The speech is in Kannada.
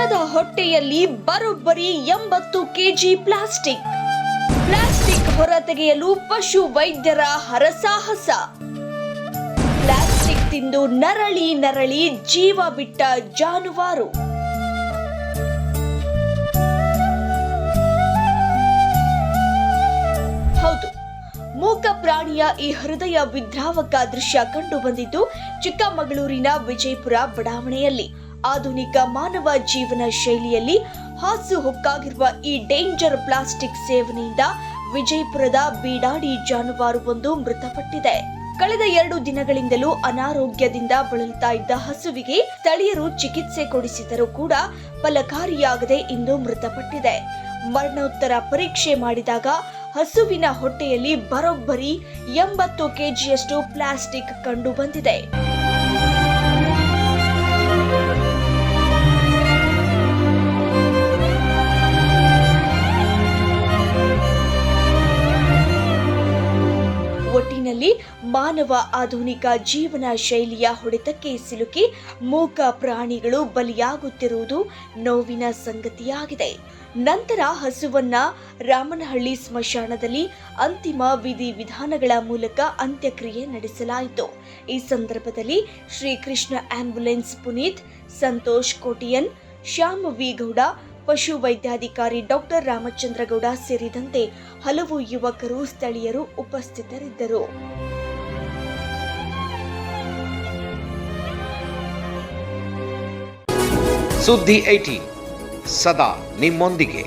ದನದ ಹೊಟ್ಟೆಯಲ್ಲಿ ಬರೋಬ್ಬರಿ ಎಂಬತ್ತು ಕೆಜಿ ಪ್ಲಾಸ್ಟಿಕ್. ಪ್ಲಾಸ್ಟಿಕ್ ಹೊರತೆಗೆಯಲು ಪಶು ವೈದ್ಯರ ಹರಸಾಹಸ. ಪ್ಲಾಸ್ಟಿಕ್ ತಿಂದು ನರಳಿ ನರಳಿ ಜೀವ ಬಿಟ್ಟ ಜಾನುವಾರು. ಹೌದು, ಮೂಕ ಪ್ರಾಣಿಯ ಈ ಹೃದಯ ವಿದ್ರಾವಕ ದೃಶ್ಯ ಕಂಡು ಬಂದಿದ್ದು ಚಿಕ್ಕಮಗಳೂರಿನ ವಿಜಯಪುರ ಬಡಾವಣೆಯಲ್ಲಿ. ಆಧುನಿಕ ಮಾನವ ಜೀವನ ಶೈಲಿಯಲ್ಲಿ ಹಾಸು ಹೊಕ್ಕಾಗಿರುವ ಈ ಡೇಂಜರ್ ಪ್ಲಾಸ್ಟಿಕ್ ಸೇವನೆಯಿಂದ ವಿಜಯಪುರದ ಬೀಡಾಡಿ ಜಾನುವಾರುವೊಂದು ಮೃತಪಟ್ಟಿದೆ. ಕಳೆದ ಎರಡು ದಿನಗಳಿಂದಲೂ ಅನಾರೋಗ್ಯದಿಂದ ಬಳಲುತ್ತಾ ಇದ್ದ ಹಸುವಿಗೆ ಸ್ಥಳೀಯರು ಚಿಕಿತ್ಸೆ ಕೊಡಿಸಿದರೂ ಕೂಡ ಫಲಕಾರಿಯಾಗದೆ ಇಂದು ಮೃತಪಟ್ಟಿದೆ. ಮರಣೋತ್ತರ ಪರೀಕ್ಷೆ ಮಾಡಿದಾಗ ಹಸುವಿನ ಹೊಟ್ಟೆಯಲ್ಲಿ ಬರೋಬ್ಬರಿ ಎಂಬತ್ತು ಕೆಜಿಯಷ್ಟು ಪ್ಲಾಸ್ಟಿಕ್ ಕಂಡು ಬಂದಿದೆ ಒಟ್ಟಿನಲ್ಲಿ ಮಾನವ ಆಧುನಿಕ ಜೀವನ ಶೈಲಿಯ ಹೊಡೆತಕ್ಕೆ ಸಿಲುಕಿ ಮೂಕ ಪ್ರಾಣಿಗಳು ಬಲಿಯಾಗುತ್ತಿರುವುದು ನೋವಿನ ಸಂಗತಿಯಾಗಿದೆ. ನಂತರ ಹಸುವನ್ನ ರಾಮನಹಳ್ಳಿ ಸ್ಮಶಾನದಲ್ಲಿ ಅಂತಿಮ ವಿಧಿ ವಿಧಾನಗಳ ಮೂಲಕ ಅಂತ್ಯಕ್ರಿಯೆ ನಡೆಸಲಾಯಿತು. ಈ ಸಂದರ್ಭದಲ್ಲಿ ಶ್ರೀಕೃಷ್ಣ ಆಂಬ್ಯುಲೆನ್ಸ್ ಪುನೀತ್, ಸಂತೋಷ್ ಕೋಟಿಯನ್ ಶ್ಯಾಮ್ ವಿ ಗೌಡ ಪಶು ವೈದ್ಯಾಧಿಕಾರಿ ಡಾಕ್ಟರ್ ರಾಮಚಂದ್ರಗೌಡ ಸೇರಿದಂತೆ ಹಲವು ಯುವಕರು ಸ್ಥಳೀಯರು ಉಪಸ್ಥಿತರಿದ್ದರು. ಸುದ್ದಿ ಐಟಿ ಸದಾ ನಿಮ್ಮೊಂದಿಗೆ.